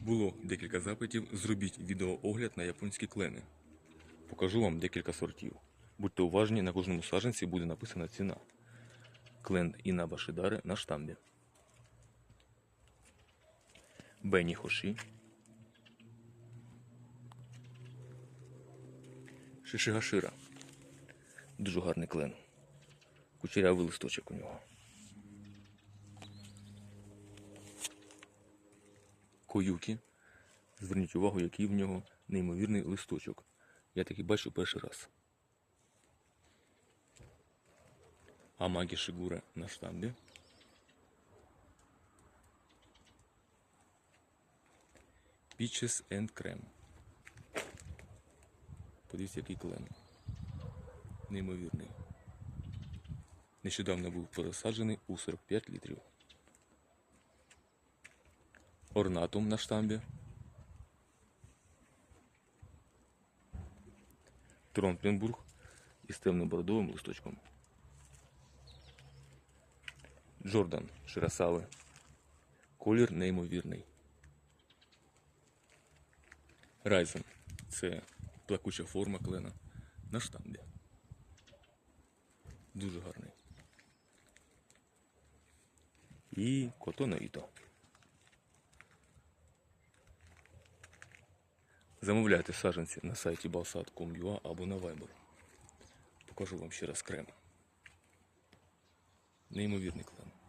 Було декілька запитів. Зробіть відеоогляд на японські клени. Покажу вам декілька сортів. Будьте уважні, на кожному саджанці буде написана ціна. Клен Іна Башидари на штамбі. Бені Хоші. Шишигашира. Дуже гарний клен. Кучерявий листочок у нього. Коюкі. Зверніть увагу, який в нього неймовірний листочок. Я такий бачу перший раз. Амагі Шигура на штамбі. Peaches and Cream. Подивіться, який клен. Неймовірний. Нещодавно був пересаджений у 45 літрів. Орнатум на штамбі. Тронпленбург із темним бордовим листочком. Джордан Ширасави. Колір неймовірний. Райзен це плакуча форма клена на штамбі. Дуже гарний. І Котона Іто. Замовляйте саджанці на сайті balsat.com.ua або на Viber. Покажу вам ще раз крем. Неймовірний клен.